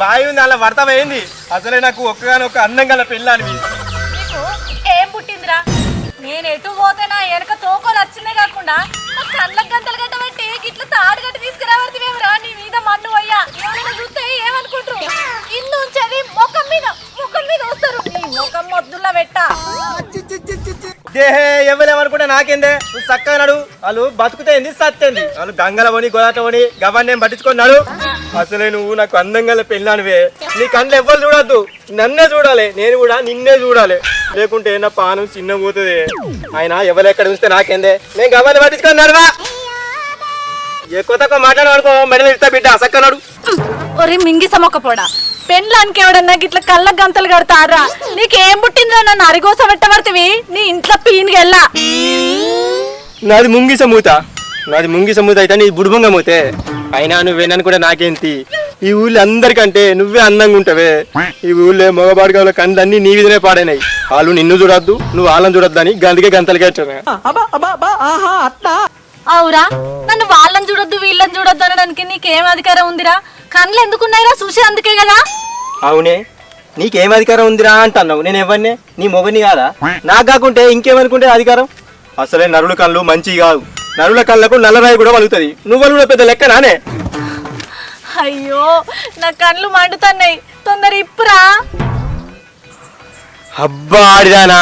బావి ఉంది అలా వర్త పోయింది అసలే నాకు ఒక్కగానొక్క అందం గల పెళ్ళానివి నీకు ఏం పుట్టిందిరా? నేను ఎటు పోతే నా వెనక తోకలు వచ్చిందే కాకుండా నా కళ్ళకు గంటలు గంట పెట్టి ఇట్లా తాడు గట్టి తీసుకురావడమేమరా నీ మీద మన్ను అయ్యా ఎవరైనా చూస్తే ఏమనుకుంటారు? ఇల్లు ఉంచేది ముఖం మీద ముఖం మీద వస్తారు. నీ ముఖం మొద్దుల్లో పెట్ట. దేహే ఎవరేమనుకుంటే నాకేందే? నువ్వు చక్కగా నడు. వాళ్ళు బతుకుతేంది సత్తేంది వాళ్ళు గంగల పోని గోదాట పోని గవర్ని పట్టించుకున్నాడు అసలే నువ్వు నాకు అందంగా పెళ్ళానివే. నీ కండ్లు ఎవ్వరు చూడొద్దు. నన్నే చూడాలి. నేను కూడా నిన్నే చూడాలి. లేకుంటే నా పానం చిన్న పోతుంది. ఆయన ఎవరు ఎక్కడ ఉంచితే నాకేందే? నేను గవాన్ని పట్టించుకున్నాడు ఎక్కువ తక్కువ మాట్లాడమనుకో మెడలు ఇస్తా బిడ్డ సక్కనాడు ఒరే మింగి సమొక్కపోడా పెళ్ళానికి ఎవడన్నా గిట్ల కళ్ళకు గంతలు కడతారా నీకేం పుట్టిందిరా నన్ను అరిగోస పెట్టబడితివి నీ ఇంట్లో పీనికెళ్ళా నాది ముంగిస మూత. నాది ముంగిస మూత అయితే నీ బుడుబంగ మూతే. అయినా నువ్వేనని కూడా నాకేంటి? ఈ ఊళ్ళో అందరికంటే నువ్వే అందంగా ఉంటావే. ఈ ఊళ్ళో మగబాడుగా కండ్లన్నీ నీ విధనే పాడైనాయి. వాళ్ళు నిన్ను చూడొద్దు నువ్వు వాళ్ళని చూడొద్దు అని గంటకే గంతలు అవురా నన్ను వాళ్ళని చూడొద్దు వీళ్ళని చూడొద్దు అనడానికి నీకేం అధికారం ఉందిరా? కళ్ళు ఎందుకున్నాయిరా చూసి అందుకే కదా? అవునే నీకేం అధికారం ఉందిరా అంటున్నావు? నేను ఎవరినే? నీ మొగని కాదా? నాకు కాకుంటే ఇంకేమనుకుంటే అధికారం? అసలే నరుల కళ్ళు మంచి కాదు నరుల కళ్ళకు నల్లరాయి కూడా వలుగుతుంది. నువ్వు కూడా పెద్ద లెక్క నానే. అయ్యో నా కళ్ళు మండుతున్నాయి. తొందర ఇప్పురా. అబ్బా ఆడిదానా.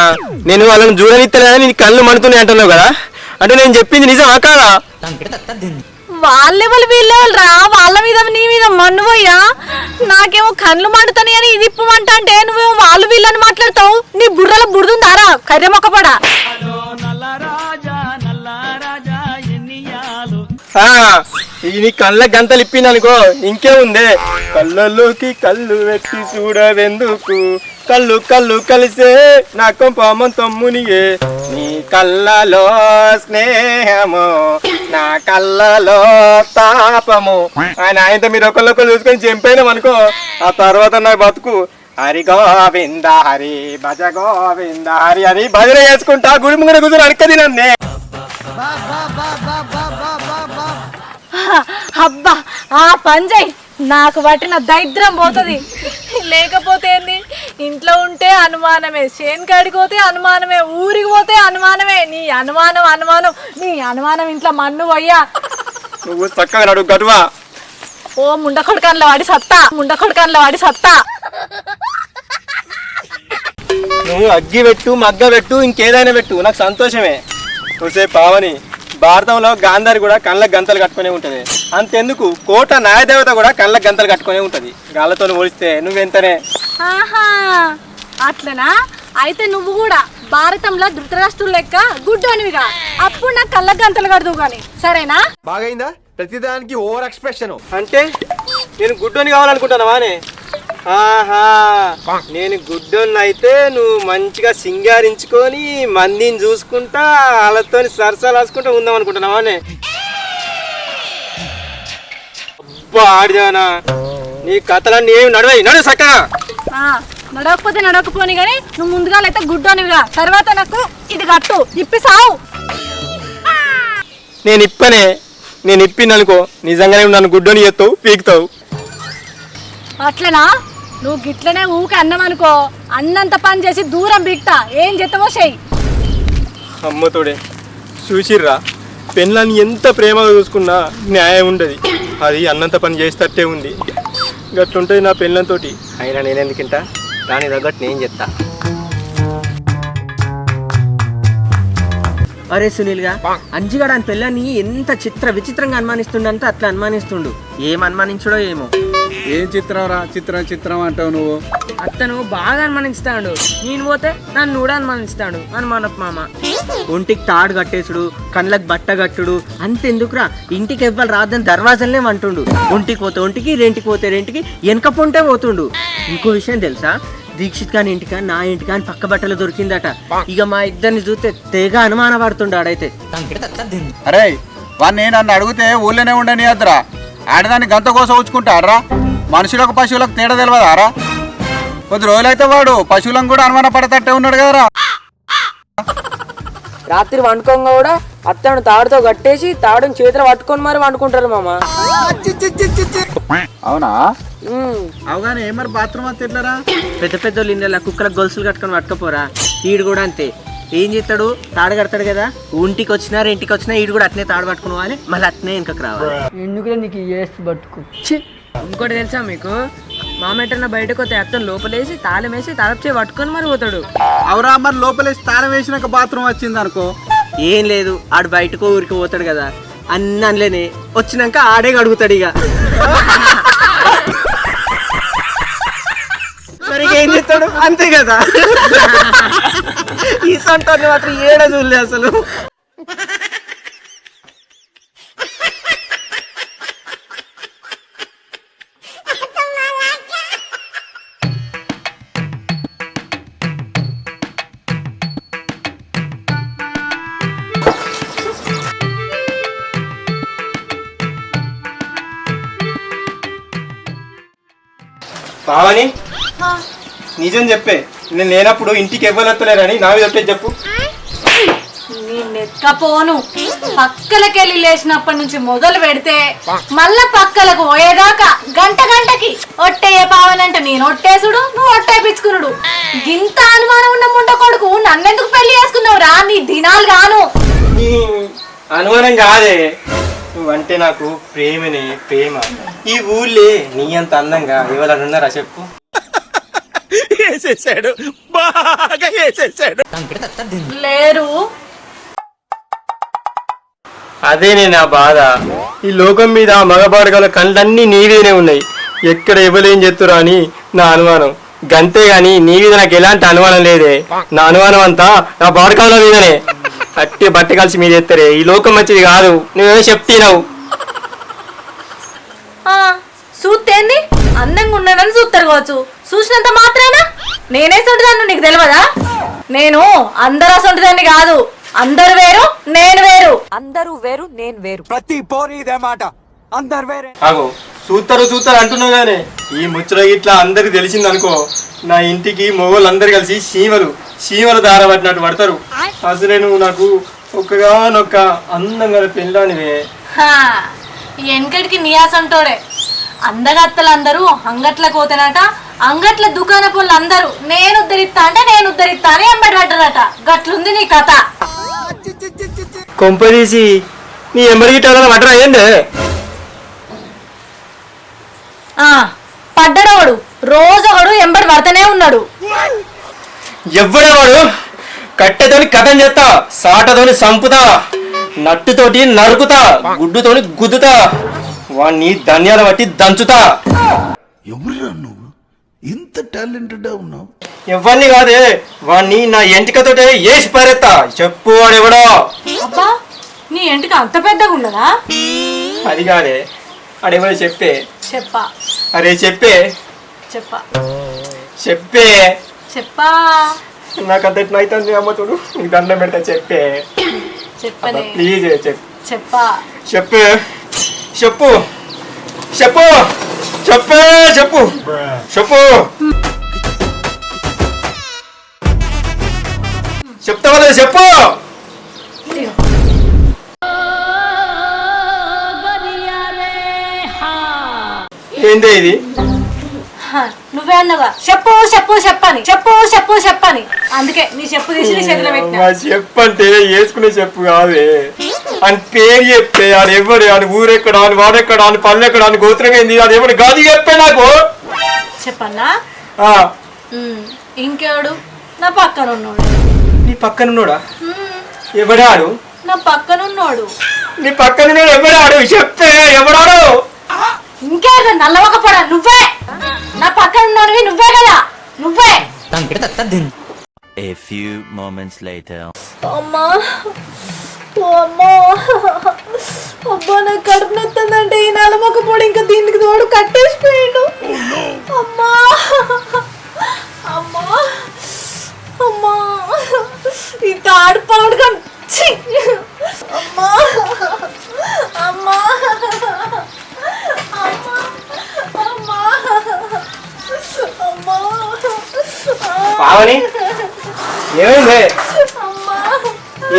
నేను వాళ్ళని చూడనిత్తలేదని నీ కళ్ళు మండుతున్నాయి అంటున్నావు కదా? అంటే నేను చెప్పింది నిజమా కాదా? వాళ్ళెవరు వీళ్ళెవరు రా? వాళ్ళ మీద నీ మీద మన్ను పోయా నాకేమో కళ్ళు మండుతాయి అని ఇది ఇప్పమంట అంటే నువ్వేమో వాళ్ళు వీళ్ళని మాట్లాడతావు? నీ బుర్రలో బురదుందారా? కర్రె మొక్కపడా. ఆ, నీ కళ్ళ గంతలు ఇప్పిందనుకో ఇంకేముందే? కళ్ళలోకి కళ్ళు పెట్టి చూడవెందుకు? కళ్ళు కళ్ళు కలిసే నా పామం తమ్మునియే నీ కళ్ళలో స్నేహము నా కళ్ళలో తాపము. ఆయన ఆయనతో మీరు ఒకళ్ళొకరు చూసుకొని చంపైనాం అనుకో ఆ తర్వాత నా బతుకు హరి గోవింద హరి భజ గోవింద హరి హరి భజన చేసుకుంటా గుడి ముంగడ కూర్చొని అడకది నన్నే. అబ్బా ఆ పంజయ్ నాకు పట్టిన దైద్రం పోతుంది. లేకపోతే ఏంది? ఇంట్లో ఉంటే అనుమానమే చేనుకాడికి పోతే అనుమానమే ఊరికి పోతే అనుమానమే. నీ అనుమానం అనుమానం నీ అనుమానం ఇంట్లో మన్ను పోయ్యా. నువ్వు చక్కగా నడు గటువా ఓ ముండ కొడకాన్లో వాడి సత్తా ముండ కొడకాన్లో వాడి సత్తా. నువ్వు అగ్గి పెట్టు మగ్గ పెట్టు ఇంకేదైనా పెట్టు నాకు సంతోషమే. చూసే పావని భారతంలో గాంధారి కూడా కళ్ళకు గంతలు కట్టుకునే ఉంటది. అంతెందుకు? కోట న్యాయదేవత కూడా కళ్ళకు గంతలు కట్టుకునే ఉంటది. గాళ్ళతో పోలిస్తే నువ్వెంతనే? ఆహా. అట్లనా? అయితే నువ్వు కూడా భారతంలో ధృతరాష్ట్రులు లెక్క గుడ్డోనివిగా అప్పుడు నాకు కళ్ళ గంతలు కడదు కానీ సరేనా? బాగైందా? ప్రతిదానికి ఓవర్ ఎక్స్ప్రెషన్. అంటే నేను గుడ్డోని కావాలనుకుంటున్నావానే ఆహా. నేను గుడ్డోని అయితే నువ్వు మంచిగా సింగారించుకొని మందిని చూసుకుంటా వాళ్ళతో సరసాలు రాసుకుంటా ఉందాం అనుకుంటున్నావానే అబ్బా ఆడిదానా నీ కథలన్నీ ఏమి నడవాయి నడు చక్కగా నడవకపోతే నడవకపోని కానీ నువ్వు ముందుగా అయితే గుడ్డోనివిగా. తర్వాత నాకు ఇది కట్టు. ఇప్పి సావు. నేను ఇప్పనే నేను ఇప్పిందనుకో నిజంగానే నన్ను గుడ్డోని ఎత్తావు పీకుతావు. అట్లనా? నువ్వు గిట్లనే ఊకే అన్నం అనుకో అన్నంత పని చేసి దూరం బిక్తా ఏం చేస్తావో చెయ్యి. అమ్మతోడే చూసిర్రా? పెళ్ళాన్ని ఎంత ప్రేమగా చూసుకున్నా న్యాయం ఉండదు. అది అన్నంత పని చేస్తట్టే ఉంది. గట్లుంటుంది నా పెళ్ళంతోటి. అయినా నేనెందుకింటా దాని తగ్గట్టు నేను చెప్తా. అరే సునీల్గా అంజిగాడు అని పిల్లని ఎంత చిత్ర విచిత్రంగా అనుమానిస్తుండంటే అట్లా అనుమానిస్తుండు. ఏం అనుమానించడో ఏమో. ఏం చిత్రం రా? చిత్రం చిత్రం అంటావు నువ్వు? అతను బాగా అనుమానిస్తాడు నేను పోతే నన్ను కూడా అనుమానిస్తాడు అనుమానపు మామ. ఒంటికి తాడు కట్టేసుడు కళ్ళకి బట్ట కట్టుడు అంతెందుకురా? ఇంటికి ఎవ్వరు రాదని దర్వాజల్నే అంటుండు. ఒంటికి పోతే ఒంటికి రెంటికి పోతే రెంటికి వెనక పొంటే పోతుండు. ఇంకో విషయం తెలుసా? దీక్షిత్ కాని ఇంటికా నా ఇంటికా అని పక్క బట్టలు దొరికిందట. ఇక మా ఇద్దరిని చూస్తే తెగ అనుమాన పడుతుండు ఆడైతే అరే వాడిని నన్ను అడిగితే ఊళ్ళోనే ఉండని వద్దురా ఆడదాన్ని గంత కోసం ఉంచుకుంటారా మనుషులకు పశువులకు తేడా తెలియదారా కొద్ది రోజులైతే వాడు పశువులను కూడా అనుమాన పడతట్టే ఉన్నాడు కదరా. రాత్రి వండుకోంగా కూడా అత్తను తాడుతో కట్టేసి తాడుని చేతిలో పట్టుకొని మరి వండుకుంటారు మామ. అవునా. అవుగానే ఏ మరి బాత్రూమ్ అంత ఎట్లరా? పెద్ద పెద్ద ఇండియాలో కుక్కలకు గొలుసులు కట్టుకొని పట్టుకపోరా? ఈడు కూడా అంతే. ఏం చేస్తాడు? తాడు కడతాడు కదా? ఒంటికి వచ్చినా ఇంటికి వచ్చినా ఈడు కూడా అట్నే తాడు పట్టుకుని పోవాలి. మళ్ళీ అట్నే వెనకకు రావాలి. ఎందుకులే నీకు వేసి పట్టుకు ఇంకోటి తెలుసా మీకు? మామెటన్న బయటకు వస్తే అత్తం లోపలేసి తాళం వేసి తలపచే పట్టుకొని మరి పోతాడు. అవురా మరి లోపలేసి తాళం వేసినాక బాత్రూమ్ వచ్చింది అనుకో. ఏం లేదు ఆడు బయటకు ఊరికి పోతాడు కదా. అన్ని అనలేని వచ్చినాక ఆడే అడుగుతాడు ఇక. మరి ఏం చేస్తాడు? అంతే కదా. ఈ సొంటాన్ని మాత్రం ఏడ చూడలే అసలు. పావని నిజం చెప్పే. నేను లేనప్పుడు ఇంటికి ఎవ్వలెత్తలేరని నా మీద ఒట్టే చెప్పు. నీ నెక్కపోను పక్కలకెళ్ళి లేచినప్పటి నుంచి మొదలు పెడితే మళ్ళా పక్కలకు పోయేదాకా గంట గంటకి ఒట్టేయ పావనంటే నేను ఒట్టేసుడు నువ్వు ఒట్టేపించుకునుడు గింత అనుమానం ఉన్న ముండ కొడుకు నన్నెందుకు పెళ్ళి చేసుకున్నావు రా నీ దినాలు గాను. అనుమానం కాదే. నువ్వంటే నాకు ప్రేమనే ప్రేమ. ఈ ఊళ్ళే నీ అంత అందంగా ఎవరైనా ఉన్నారా చెప్పు. లేరు. అదేనే నా బాధ. ఈ లోకం మీద మగబాడగల కళ్ళన్నీ నీవేనే ఉన్నాయి. ఎక్కడ ఇవ్వలేం చెత్తురా అని నా అనుమానం. గంతే గాని నీ మీద నాకు ఎలాంటి అనుమానం లేదే. నా అనుమానం అంతా నా బాడకాల మీదనే. అట్టి బట్ట కలిసి మీద ఎత్తరే ఈ లోకం మంచిది కాదు. నువ్వేమో చెప్తున్నావు ఆ, చూస్తేంది అందంగా ఉన్నానని చూస్తారు కావచ్చు. చూసినంత మాత్రానా? నేనే సొంటిదాన్ని నీకు తెలియదా నేను అందరూ సొంటిదాన్ని కాదు. అందరు వేరు నేను వేరు. అందరూ వేరు నేను వేరు. ఆగో. చూస్తారు చూస్తారు అంటున్నావు గానే. ఈ ముచ్చట ఇట్లా అందరికి తెలిసింది అనుకో నా ఇంటికి మొగోళ్ళు అందరు కలిసి సీమలు సీమలు దార పట్టినట్టు పడతారు. అసలే నువ్వు నాకు ఒక్కగానొక్క అందంగా పెళ్ళానివే. హా, ఈ వెనకటికి నియాసంటోడే. అందగత్తలందరూ అంగట్లకు పోతేనట అంగట్ల దుకాణ పొల్లు అందరూ నేను ఉద్ధరిస్తా అంటే నేను ఉద్ధరిస్తా అని ఎంబడి గట్లుంది నీ కథ. కొంపదీసి నీ ఎంబడి గిట్ట పట్టరా ఏందే? ఆ పడ్డడోడు. రోజు ఒకడు ఎంబడి పడతానే ఉన్నాడు. ఎవ్వడేవాడు? కట్టెతోని కథం చేస్తా సాటతోని సంపుతా నట్టుతోటి నరుకుతా గుడ్డుతోని గుద్దుతా వాణ్ణి ధన్యాలు బట్టి దంచుతా. ఎవరురా నువ్వు? ఇంత టాలెంటెడ్ ఉన్నావు. ఎవరిని కాదే వాణ్ణి నా ఎంటికతోటే ఏసి పారేత్తా. చెప్పు వాడెవడో. అబ్బా నీ ఎంటికి అంత పెద్దగా ఉన్నదా అది కాదే అడెవడో చెప్పే? చెప్పా. అరే చెప్పే. చెప్పా. చెప్పే. చెప్పా. నాకు అంత ఎట్లా అవుతుంది అమ్మ చూడు. నీకు దండం పెడతా చెప్పే. చెప్పనే. ప్లీజ్ చెప్పు. చెప్పా. చెప్పు. చెప్పు. చెప్పు. చెప్పే చెప్పు. చెప్పు. చెప్తావా చెప్పు. ఏంది ఇది? నువ్వే అన్నవా? చెప్పు చెప్పు చెప్పని. చెప్పు చెప్పు చెప్పని. అందుకే నీ చెప్పు తీసి నీ చేతిలో పెట్టినా. మా చెప్పు అంటే వేసుకునే చెప్పు కాదే. అని పేరు చెప్తే అది ఎవడు? అని ఊరెక్కడ? అని వాడెక్కడ? అని పల్లెక్కడ? అని గోత్రం ఏంది? అది ఎవడు గాది చెప్పే నాకు? చెప్పన్నా? ఇంకెవడు? నా పక్కన ఉన్నాడు. నీ పక్కన ఉన్నాడా? ఎవడాడు? నా పక్కన ఉన్నాడు. నీ పక్కన ఉన్నాడు ఎవడాడు? చెప్తే ఎవడాడు? ఇంకేదో నల్లవకపోడా నువ్వే! నా పక్కన ఉన్నాడు నువ్వే కదా! నువ్వే! A few moments later. అమ్మా! అమ్మా! అబ్బా నాకు కడుపు నొత్తుందంటే ఈ నలమొక పొడి ఇంకా దీనికి తోడు కట్టేసిపోయాడు. అమ్మా! అమ్మా! అమ్మా! ఈ తాడు పాడు అమ్మా! అమ్మా! ఏమైంది?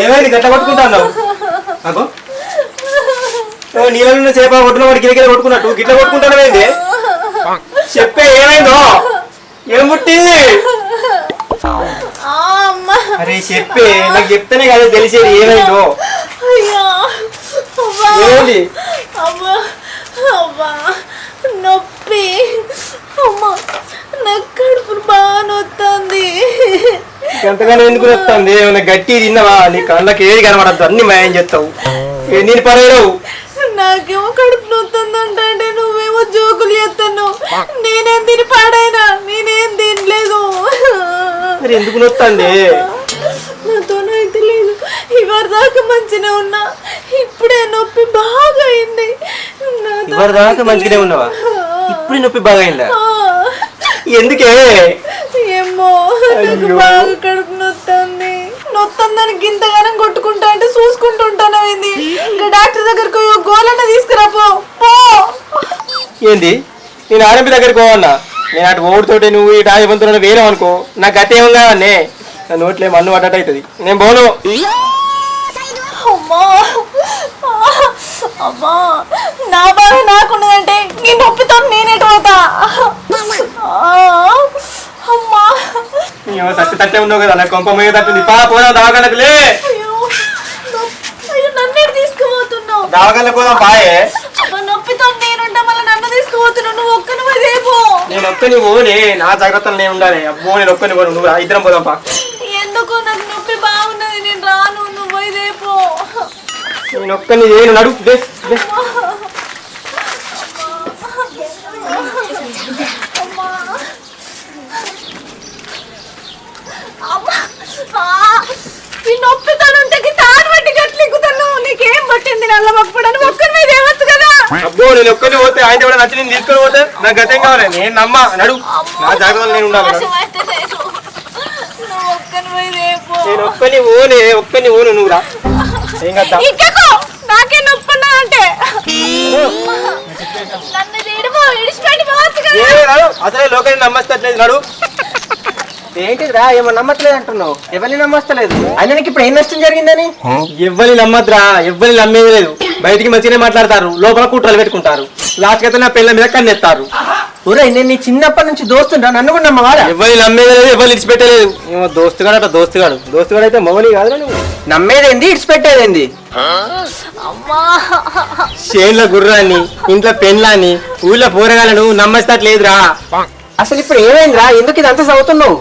ఏమైంది? గట్ల పట్టుకుంటాను నీళ్ళ సేప కొట్టిన వాడు గిరగిర కొట్టుకున్నట్టు. గిట్ల కొట్టుకుంటాను ఏంది చెప్పే ఏమైందో? ఏం పుట్టింది? అరే చెప్పే. నాకు చెప్తేనే కదా తెలిసేది ఏమైందో. నొప్పి. ఎంతగానో ఎందుకు వస్తుంది ఏమైనా గట్టి తిన్నావా? నీ కళ్ళకి ఏది కనబడద్దు? అన్ని మాయం చేస్తావు. నేను పర్వాలేవు నాకేమో కడుపు నొత్తుంది అంటే నువ్వేమో జోకులు చేస్తాను నేనేం తిని పాడైనా? నేనేం తినలేదు. మరి ఎందుకు నొత్తంది? నాతోనైతే లేదు. ఇవాళ దాకా మంచిగా ఉన్నా. ఇప్పుడే నొప్పి బాగా అయింది. ఇవరి దాకా మంచిగానే ఉన్నావా? ఇప్పుడు నొప్పి బాగా అయిందా? ఎందుకే? ఏమో? నాకు బాగా కడుపు నొత్తుంది. నొత్తందని గింతగానం కొట్టుకుంటా అంటే చూసుకుంటుంటాను ఏంది? ఇంకా డాక్టర్ దగ్గరికి గోలన్న తీసుకురా పో ఏంది? నేను ఆరంభి దగ్గరికి పోవన్నా? నేను అటు ఓడితోటి నువ్వు ఈ రాజబంతులను వేరే అనుకో నాకు ఏం కావన్నే నా నోట్లే మన్ను పడ్డట్టు అవుతుంది. నేను పోను. అమ్మా. అమ్మా. నా బాధ నాకున్నదంటే నీ నొప్పితో నేనేటి పోతా? అమ్మా. సత్య తట్టే ఉన్నావు కదా నాకు కొంప మీద తట్టింది పా పోదాం దావకాలకు లే. దావకాలకు పోదాం రేపు నేను ఒక్కని పోనే నా జాగ్రత్తలు నేను ఉండాలి. అబ్బో నేను ఒక్కని పోను. నువ్వు ఇద్దరం పోదాం పా. ఎందుకు నాకు నొప్పి బాగున్నది నేను రాను నువ్వు పోయి రేపు నేను ఒక్కని నేను నడు లే, లే. అమ్మా అమ్మా ఆ, ఈ నొప్పితో ఉంటే తాడు పట్టి గట్లు ఎక్కుతాను పట్టింది నల్ల మొక్కడని ఒక్కరి మీద ఏమొచ్చు కదా? అబ్బో నేను ఒక్కని పోతే ఆయన కూడా నచ్చి నేను తీసుకొని పోతే నాకు గతం కావాలి. నేను నమ్మా నడు. నా జాగ్రత్తలు నేను ఉండాలి నేను ఒక్కని ఓనే ఒక్కని ఓను నువ్వు రా. ఏం కదా నాకే నొప్పి అంటే అసలే లోకల్ని నమ్మస్తట్లేదు నడు. ఏంటిదిరా ఏమో నమ్మట్లేదు అంటున్నావు. ఎవరిని నమ్మస్తలేదు? అయినా నీకు ఇప్పుడు ఏం నష్టం జరిగిందని? ఎవ్వరి నమ్మద్రా ఎవ్వరి నమ్మేది లేదు. బయటికి మంచిగానే మాట్లాడతారు లోపల కుట్రలు పెట్టుకుంటారు. లాస్ట్ అయితే నా పిల్లల మీద కన్నెత్తారు. ఒరే నేను నీ చిన్నప్పటి నుంచి దోస్తుంటా నన్ను కూడా నమ్మవారా? ఎవరి నమ్మేది లేదు ఎవరు ఇచ్చిపెట్టలేదు ఏమో దోస్తుగాడు అట దోస్తుగాడు. దోస్తుగాడు అయితే మౌలి కాదురా నువ్వు. నమ్మేదేంది ఇడిచిపెట్టేదేంది? అమ్మా. చేన్ల గుర్రాన్ని ఇంట్లో పెన్లాన్ని ఊళ్ళో పోరగాలను నమ్మస్తట్లేదురా. అసలు ఇప్పుడు ఏమైందిరా? ఎందుకు ఇదంతా చదువుతున్నావు?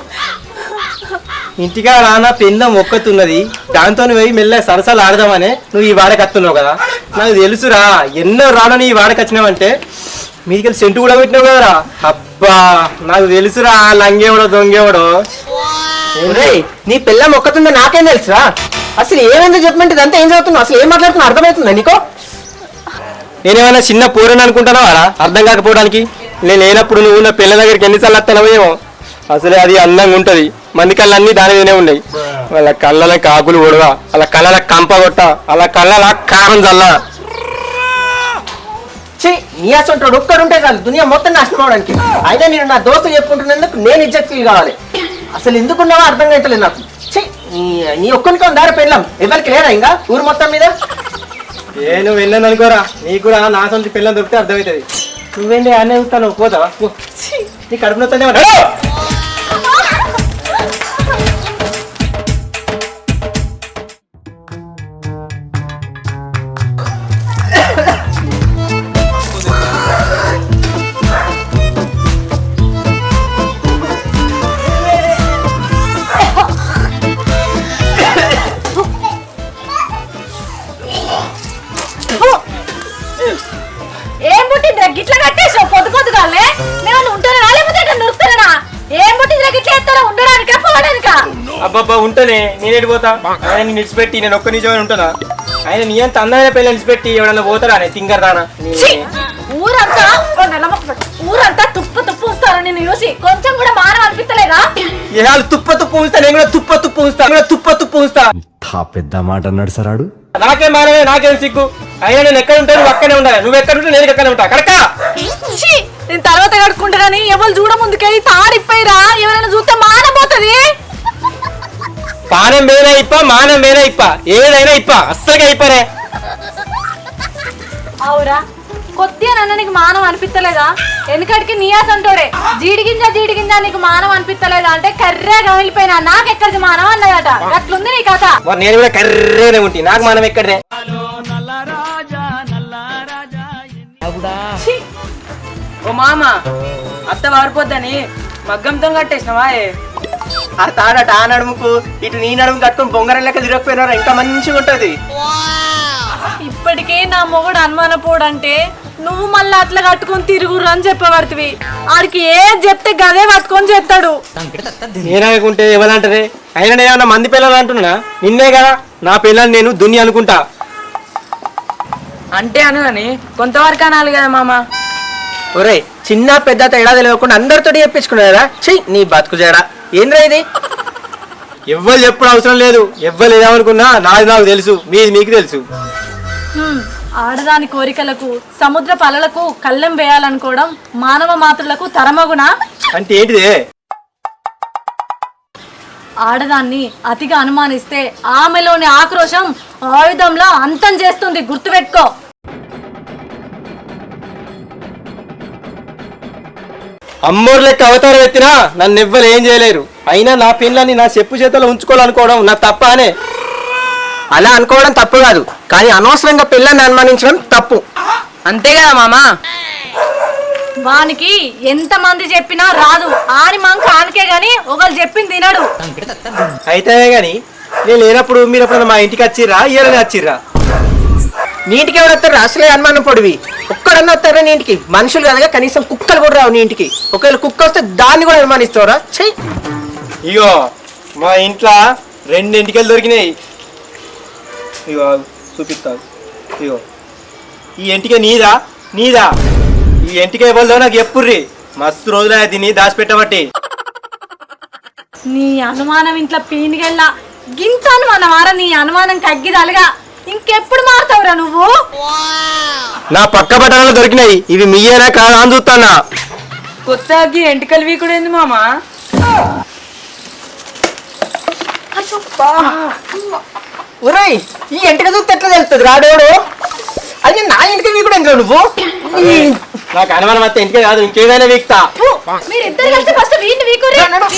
ఇంటికా రానా పెంద మొక్కతున్నది దాంతో పోయి మెల్ల సరసాలు ఆడదామనే నువ్వు ఈ వాడకి వస్తున్నావు కదా. నాకు తెలుసురా ఎన్నో రానని ఈ వాడకి వచ్చినావంటే. మీదికి సెంటు కూడా పెట్టినావు కదరా. అబ్బా నాకు తెలుసురా లంగేవడో దొంగేవడో. నీ పిల్ల మొక్కతుందో నాకేం తెలుసురా? అసలు ఏమైందో చెప్పమంటే ఇదంతా ఏం చదువుతున్నావు? అసలు ఏం మాట్లాడుతున్నా అర్థమవుతుందా నీకో? నేనేమైనా చిన్న పూరని అనుకుంటానా అర్థం కాకపోవడానికి? నేను లేనప్పుడు నువ్వు నా పిల్ల దగ్గరికి ఎన్నిసార్లు వస్తానో ఏమో. అసలే అది అందంగా ఉంటది. మంది కళ్ళు అన్ని దాని మీదనే ఉన్నాయి. వాళ్ళ కళ్ళల కాకులు ఒడవ వాళ్ళ కళ్ళల కంప కొట్ట వాళ్ళ కళ్ళల కారం చల్ల. ఛీ నీ అసలు ఒక్కడుంటే చాలు. దునియా మొత్తం నాశనం అవడానికి. అయితే నేను నా దోస్తు చెప్పుకుంటున్నందుకు నేను ఇజ్జత్ ఫీల్ కావాలి. అసలు ఎందుకున్నావో అర్థం కావట్లేదు నాకు. ఛీ నీ నీ ఒక్కరికి ఉందారా పెళ్ళం. ఎవరికి లేరా ఇంకా? ఊరు మొత్తం మీద? ఏ నువ్వు వెళ్ళను అనుకోరా. నీకు కూడా నా సొంత పిల్లని దొరికితే అర్థమవుతుంది. నువ్వేంటి అన్నీ చూస్తాను పోతావా. నీ కడుపు ఎత్తారా ఉండడానికా పోవడానికా? అబ్బాబ్బా ఉంటేనే నేనేటి పోతా? ఆయన నేను నిడిచిపెట్టి నేను ఒక్క నిజమే ఉంటానా? ఆయన నీ అంత అందమైన పిల్లలు నిడిచిపెట్టి ఎవడన్నా పోతారా నే తింగర్ దానా. ఛీ! ఊరంతా. ఊరంతా తుప్పు తుప్పు ఉంచుతారు నేను చూసి. కొంచెం కూడా మానం అనిపించలేదా ఏ వాళ్ళు తుప్ప తుప్పు ఉంచుతా నేను కూడా తుప్ప తుప్పు ఉంచుతా కూడా తుప్ప తుప్పు ఉంచుతా. పెద్ద మాట అన్నాడు సరాడు నాకేం మానవే నాకేం సిగ్గు? అయినా నేను ఎక్కడ ఉంటా నువ్వు అక్కడే ఉండాలి. నువ్వు ఎక్కడ ఉంటే నేను ఎక్కడ ఉంటా. కరెక్టా? ఛీ! నేను తర్వాత కడుక్కుంటా కానీ ఎవరు చూడ ముందుకెళ్ళి తాడిపోయిరా ఎవరైనా చూస్తే మానపోతుంది పానం వేరే ఇప్ప? మానం వేరే ఇప్ప? ఏదైనా ఇప్ప? అస్సలుగా ఇప్పనే అవురా. కొద్దిగా నన్ను నీకు మానం అనిపిస్తలేదా ఎందుకడికి నీయాస్ అంటోడే. జీడిగింజ జీడిగింజ నీకు మానం అనిపిస్తలేదా అంటే కర్రే గమిలిపోయినా నాకెక్కడికి మానం అన్నదట. అట్లుంది నీ కథ. మరి నేను కూడా కర్రేనే ఉంటి. నాకు మనం ఎక్కడనే ఓ మామ అత్త వారిపోద్దని మగ్గంతో కట్టేసినవా? ఆ తాడట ఆ నడుముకు ఇటు నీ నడుము కట్టుకుని బొంగరం లెక్క తిరగకపోయినారా? ఇంకా మంచిగా ఉంటది. ఇప్పటికే నా మొగుడు అనుమానపోడంటే నువ్వు మళ్ళీ అట్లా కట్టుకొని తిరుగురు అని చెప్పబడుతుంది ఆడికి ఏ చెప్తే గదే పట్టుకొని చెప్తాడు నేననుకుంటే ఎవరంటారే అయినా నేను ఏమన్నా మంది పిల్లలు అంటున్నా నిన్నే కదా నా పిల్లల్ని నేను దున్ని అనుకుంటా. అంటే అను అని కొంతవరకు అనాలి కదా మామ. ఒరే చిన్న పెద్ద తేడా తెలియకుండా అందరితో చెప్పించుకున్నారా చెయ్యి నీ బతుకు చేయడా ఏంద్రా ఇది? ఎవ్వరు ఎప్పుడు అవసరం లేదు. ఎవ్వరు ఏమనుకున్నా నాది నాకు తెలుసు మీది మీకు తెలుసు. ఆడదాని కోరికలకు సముద్ర పలలకు కళ్ళెం వేయాలనుకోవడం మానవ మాతృలకు తరమగునా? అంటే ఏంటిదే? ఆడదాన్ని అతిగా అనుమానిస్తే ఆమెలోని ఆక్రోశం ఆయుధంలో అంతం చేస్తుంది గుర్తుపెట్టుకో. అమ్మోరు లెక్క అవతారం ఎత్తినా నన్ను ఎవ్వరు ఏం చేయలేరు. అయినా నా పిల్లల్ని నా చెప్పు చేతిలో ఉంచుకోవాలనుకోవడం నా తప్ప అనే. అలా అనుకోవడం తప్పు కాదు. కానీ అనవసరంగా పిల్లల్ని అనుమానించడం తప్పు. అంతే కదా మామ? వానికి ఎంత మంది చెప్పినా రాదు. ఆని మంక ఆనికే గాని ఒకరు చెప్పింది తినడు అయితే గాని నేను లేనప్పుడు మీరు ఎప్పుడైనా మా ఇంటికి వచ్చిర్రా ఇయ్యాలని వచ్చిర్రా? నీ ఇంటికి ఎవరు వస్తారు? అసలే అనుమానం పొడివి. ఒక్కడన్నా వస్తారా నీ ఇంటికి? మనుషులు కనుక కనీసం కుక్కలు కూడా రావు నీ ఇంటికి. ఒకవేళ కుక్క వస్తే దాన్ని కూడా అనుమానిస్తావరా. చెయ్యి ఇగో మా ఇంట్లో రెండు ఇంటికలు దొరికినాయి. ఇగో చూపిస్తాను ఇగో ఈ ఎంటిక నీదా? నీదా? ఈ ఎంటిక ఎవరిదో నాకు ఎప్పుర్రి. మస్తు రోజులు తిని దాచిపెట్టబట్టి. నీ అనుమానం ఇంట్లో పీనిగెళ్ళా. గింత అనుమానం ఆరా నీ అనుమానం కగ్గిదలుగా. ఇంకెప్పుడు మారుతావురా నువ్వు? నా పక్క బట్టలు దొరికినాయి. ఇవి మీయేనా కాదా అని చూస్తానా కొత్తకి ఎంటికలు వీకుడు ఏంది మామ ఒరేయ్ ఈ ఎంటిక చూస్తే ఎట్లా తెలుస్తుంది? రాడోడు అది నా ఇంటికి వీకుడు ఎందుకు నువ్వు? నాకు అనుమానం వస్తే ఇంటికే కాదు ఇంకేదైనా వీక్తా. మీరిద్దరు కలిసి ఫస్ట్ వీటిని వీకురి అనుమానం.